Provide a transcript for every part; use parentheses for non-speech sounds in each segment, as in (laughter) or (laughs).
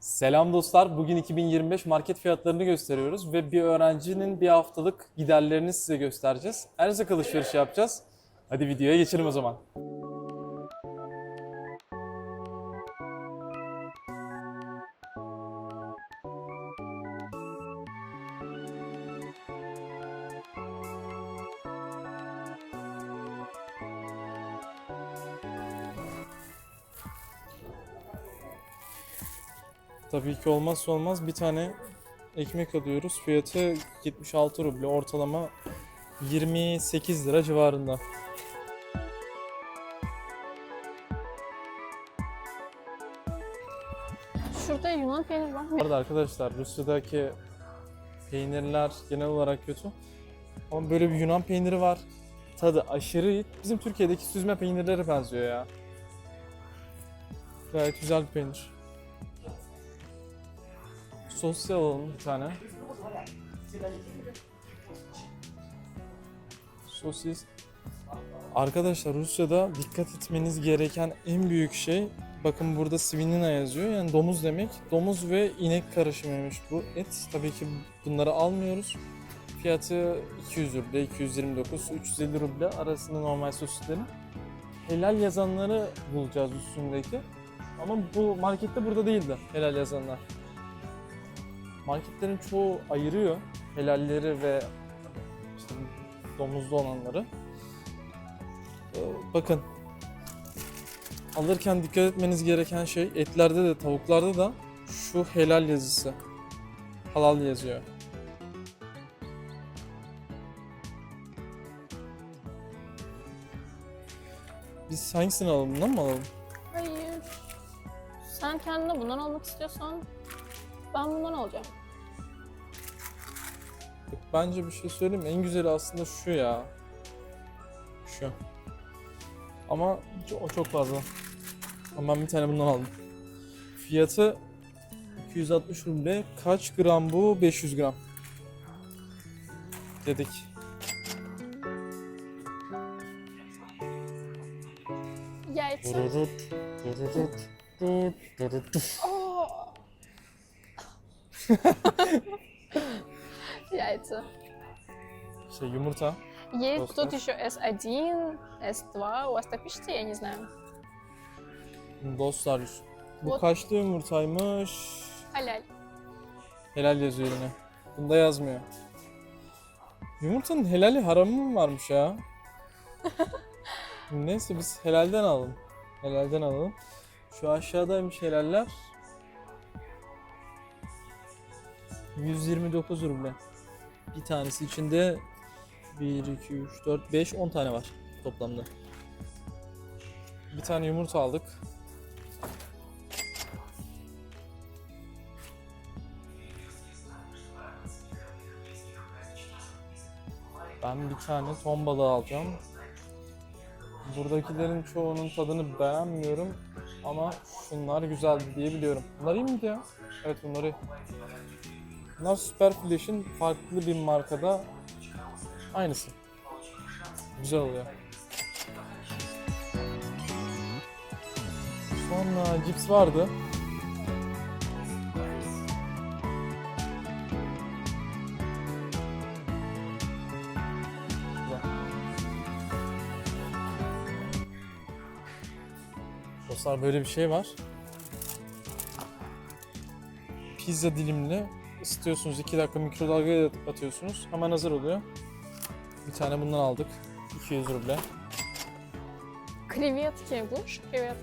Selam dostlar. Bugün 2025 market fiyatlarını gösteriyoruz ve bir öğrencinin bir haftalık giderlerini size göstereceğiz. Erzak alışverişi yapacağız. Hadi videoya geçelim o zaman. Tabii ki olmazsa olmaz bir tane ekmek alıyoruz. Fiyatı 76 ruble. Ortalama 28 lira civarında. Şurada Yunan peyniri var? Bu arada arkadaşlar Rusya'daki peynirler genel olarak kötü. Ama böyle bir Yunan peyniri var. Tadı aşırı iyi. Bizim Türkiye'deki süzme peynirlere benziyor ya. Gayet güzel bir peynir. Sosyal alalım bir tane. Sosis. Arkadaşlar Rusya'da dikkat etmeniz gereken en büyük şey bakın burada svinina yazıyor yani domuz demek. Domuz ve inek karışımıymış bu et. Tabii ki bunları almıyoruz. Fiyatı 200 ruble, 229, 350 ruble arasında normal sosislerin. Helal yazanları bulacağız üstündeki. Ama bu markette burada değildi helal yazanlar. Marketlerin çoğu ayırıyor helalleri ve işte domuzlu olanları. Ee, Bakın alırken dikkat etmeniz gereken şey etlerde de tavuklarda da şu helal yazısı. Halal yazıyor. Biz hangisini alalım? Bundan mı alalım? Hayır. Sen kendine bundan almak istiyorsan ben bundan olacağım. Bence bir şey söyleyeyim? En güzeli aslında şu ya. Şu. Ama çok, çok fazla. Ama ben bir tane bundan aldım. Fiyatı 260 ruble. Kaç gram bu? 500 gram. Dedik. Yelçin. Яйца. Şey yumurta. Есть Просто. тут еще S1, S2. У вас так пишете, я не знаю. Dostlar. Bu Bu- kaçlı yumurtaymış? Халяль. Helal yazıyor yine. Bunda yazmıyor. Yumurtanın helali haramı mı varmış ya? (laughs) Neyse biz helalden alalım. Helalden alalım. Şu aşağıdaymış helaller. 129 ruble. Bir tanesi içinde 1, 2, 3, 4, 5, 10 tane var toplamda. Bir tane yumurta aldık. Ben bir tane ton balığı alacağım. Buradakilerin çoğunun tadını beğenmiyorum ama şunlar güzeldi diye biliyorum. Bunlar iyi miydi ya? Evet bunları. Bunlar Super Flash'in farklı bir markada aynısı. Güzel oluyor. Sonra cips vardı. Dostlar böyle bir şey var. Pizza dilimli ısıtıyorsunuz. 2 dakika mikrodalgaya atıyorsunuz. Hemen hazır oluyor. Bir tane bundan aldık. 200 ruble. Krevet kevlar. Evet.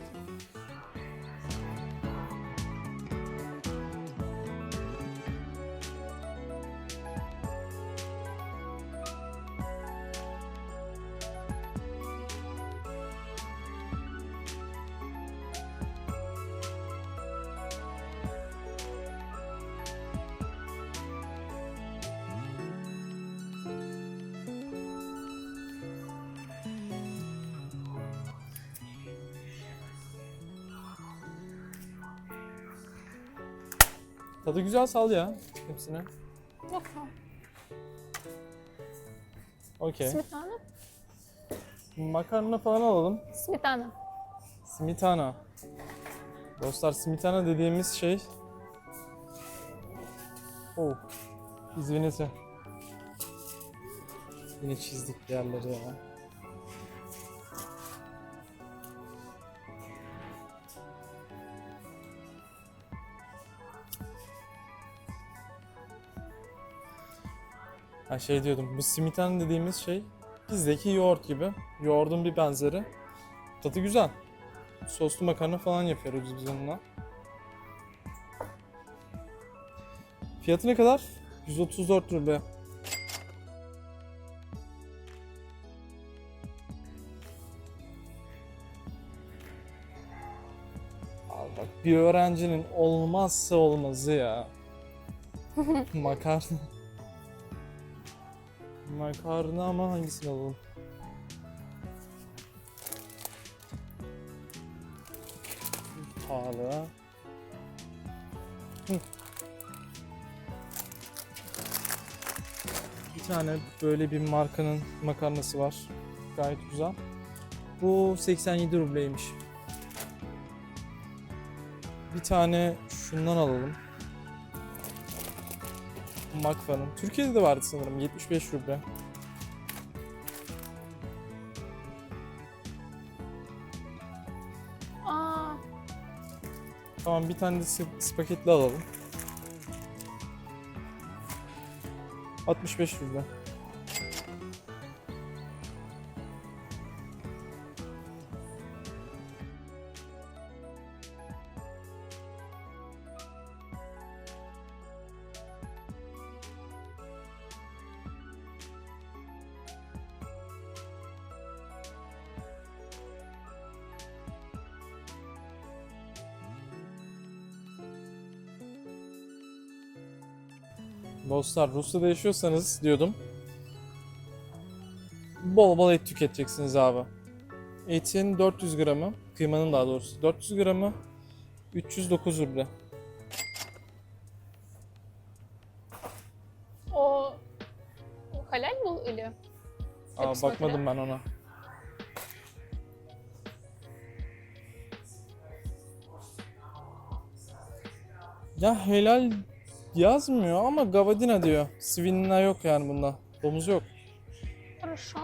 Tadı güzel sal ya hepsine. Yok mu? Okey. Smetana? Makarna falan alalım. Smetana. Smitana. Dostlar smitana dediğimiz şey... Oh. İzvinite. Yine çizdik yerleri ya. Ha şey diyordum, bu simiten dediğimiz şey bizdeki yoğurt gibi. Yoğurdun bir benzeri. Tadı güzel. Soslu makarna falan yapıyoruz biz onunla. Fiyatı ne kadar? 134 ruble. Bak bir öğrencinin olmazsa olmazı ya. (laughs) Makarna. Makarna ama hangisini alalım? Pahalı. Bir tane böyle bir markanın makarnası var. Gayet güzel. Bu 87 rubleymiş. Bir tane şundan alalım. Makfa'nın. Türkiye'de de vardı sanırım 75 ruble. Aa, Tamam bir tane de sp- spagetli alalım. 65 ruble. Dostlar Rusya'da yaşıyorsanız diyordum. Bol bol et tüketeceksiniz abi. Etin 400 gramı, kıymanın daha doğrusu 400 gramı 309 ruble. o o halal bu öyle. Aa, Hepsine bakmadım ben ona. Ya helal yazmıyor ama Gavadina diyor. Svinna yok yani bunda. Domuz yok. Хорошо.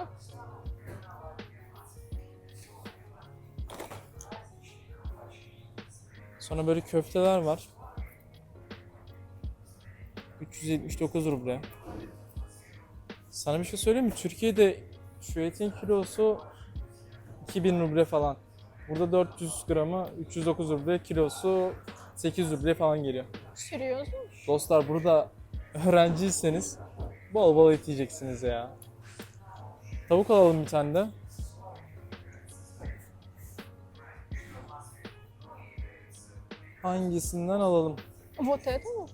Sonra böyle köfteler var. 379 ruble. Sana bir şey söyleyeyim mi? Türkiye'de şu etin kilosu 2000 ruble falan. Burada 400 gramı 309 ruble, kilosu 8 ruble falan geliyor. Sürüyorsunuz. Dostlar burada öğrenciyseniz bol bol et yiyeceksiniz ya. Tavuk alalım bir tane de. Hangisinden alalım? Potato mu?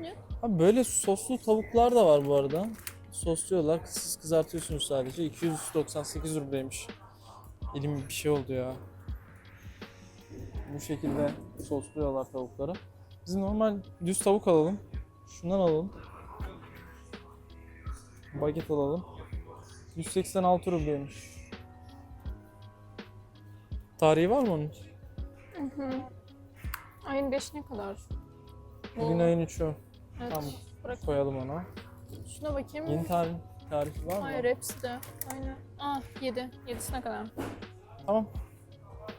Ne? Abi böyle soslu tavuklar da var bu arada. Sosluyorlar. Siz kızartıyorsunuz sadece. 298 rubleymiş. Elim bir şey oldu ya. Bu şekilde sosluyorlar tavukları. Biz normal düz tavuk alalım. Şundan alalım. Baget alalım. 186 rubleymiş. Tarihi var mı onun? Hı hı. Ayın 5 ne kadar? Bu- Bugün ayın 3'ü. Evet. Tamam. Bırak. Koyalım ona. Şuna bakayım. Yeni tarih, tarifi var mı? Hayır hepsi de. Aynen. Aa 7. 7'sine kadar. Tamam.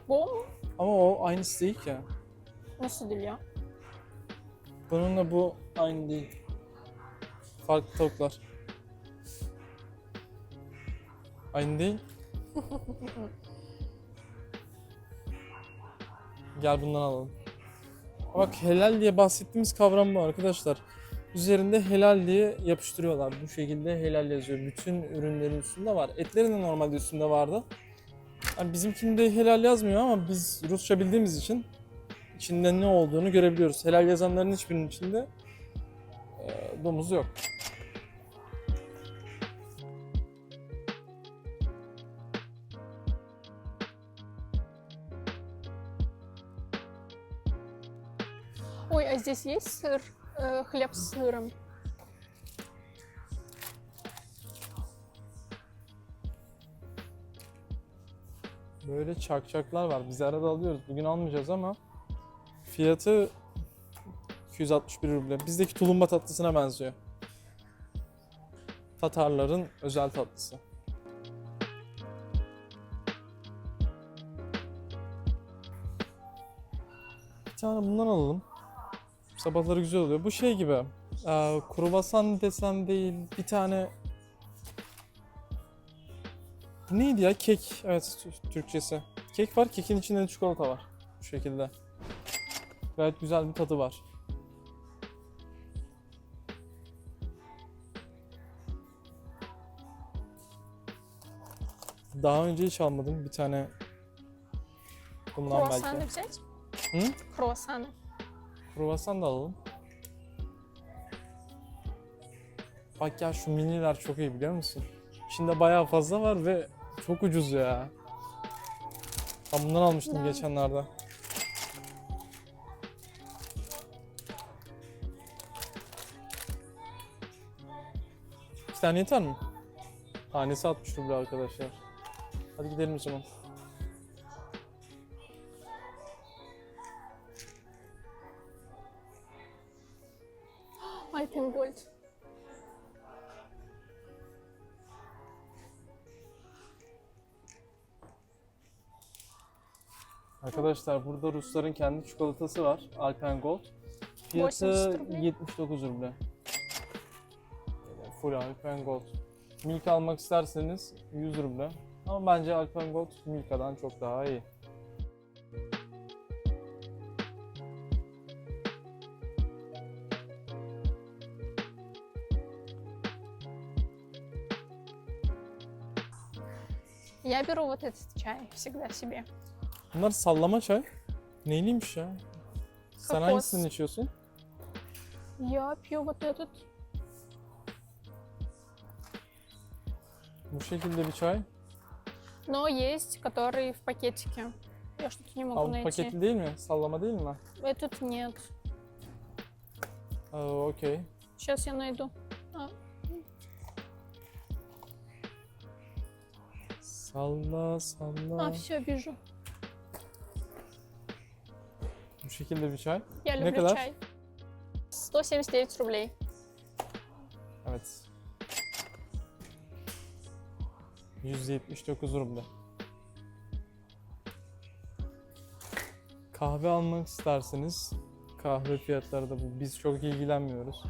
Bu mu? Ama o aynısı değil ki. Nasıl değil ya? Bununla bu aynı değil. Farklı tavuklar. Aynı değil. (laughs) Gel bundan alalım. Bak helal diye bahsettiğimiz kavram bu arkadaşlar. Üzerinde helal diye yapıştırıyorlar. Bu şekilde helal yazıyor. Bütün ürünlerin üstünde var. Etlerin de normalde üstünde vardı. Yani bizimkinde helal yazmıyor ama biz Rusça bildiğimiz için içinde ne olduğunu görebiliyoruz. Helal yazanların hiçbirinin içinde e, domuz yok. Ой, а здесь есть сыр? Э, хлеб с сыром? Böyle çakçaklar var. Biz arada alıyoruz. Bugün almayacağız ama fiyatı 261 ruble. Bizdeki tulumba tatlısına benziyor. Tatarların özel tatlısı. Bir tane bundan alalım. Sabahları güzel oluyor. Bu şey gibi. E, kruvasan desem değil. Bir tane Neydi ya? Kek. Evet Türkçesi. Kek var. Kekin içinde de çikolata var. Bu şekilde. Gayet güzel bir tadı var. Daha önce hiç almadım. Bir tane bundan belki. Kruvasan da. Hı? Kruvasan. Kruvasan da alalım. Bak ya şu miniler çok iyi biliyor musun? Şimdi bayağı fazla var ve çok ucuz ya. Ben bundan almıştım Да. geçenlerde. İki tane yeter mi? Tanesi 60 ruble arkadaşlar. Hadi gidelim o zaman. Arkadaşlar burada Rusların kendi çikolatası var. Alpengold. Fiyatı 80 ruble. 79 ruble. Böyle Full Alpengold. Milk almak isterseniz 100 ruble. Ama bence Alpengold Milka'dan çok daha iyi. Я беру вот этот чай всегда себе. Bunlar sallama çay. Neyliymiş ya? Sen Kokos. hangisini içiyorsun? Я пью вот этот. Bu şekilde bir çay. Но есть, который в пакетике. Я что-то не могу Al найти. paketli değil mi? Sallama değil mi? Этот нет. Aa, okey. Сейчас я найду. А, Salla salla. а все, вижу. Bu şekilde bir çay. Я Ne люблю kadar? чай. 179 рублей. Evet. 179 ruble. Kahve almak isterseniz kahve fiyatları da bu. Biz çok ilgilenmiyoruz.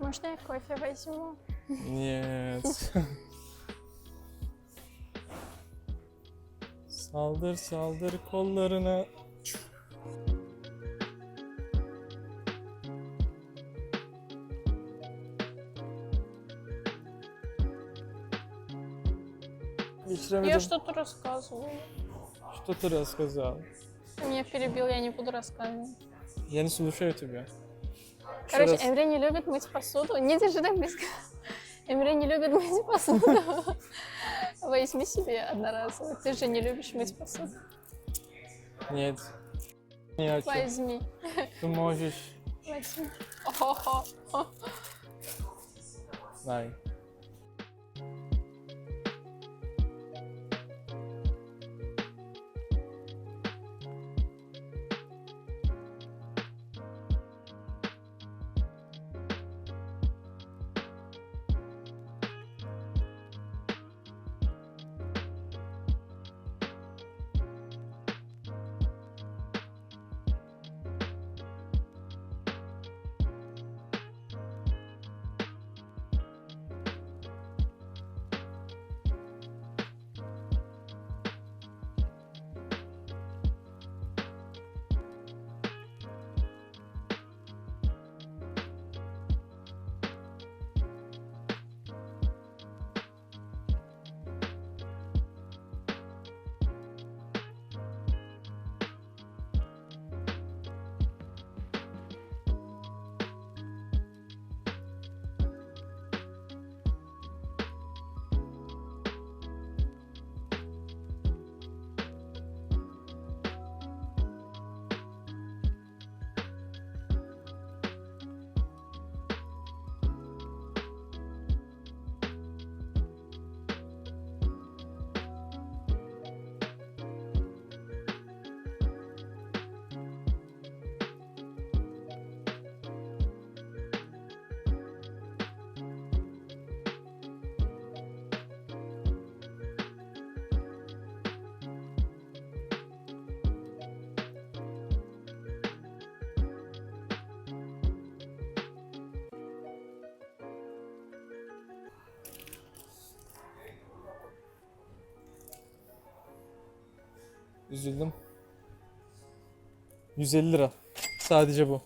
Можно я кофе возьму? Niyet. Saldır saldır kollarına. Я что-то рассказываю. Что ты рассказал? Меня перебил, я не буду рассказывать. Я не слушаю тебя. Короче. Эмре не любит мыть посуду. Не держи так близко. Эмре не любит мыть посуду. (laughs) Возьми себе одноразово. Ты же не любишь мыть посуду. Нет. Не хочу. Возьми. Ты можешь. Возьми. Дай. Üzüldüm. 150 lira. Sadece bu.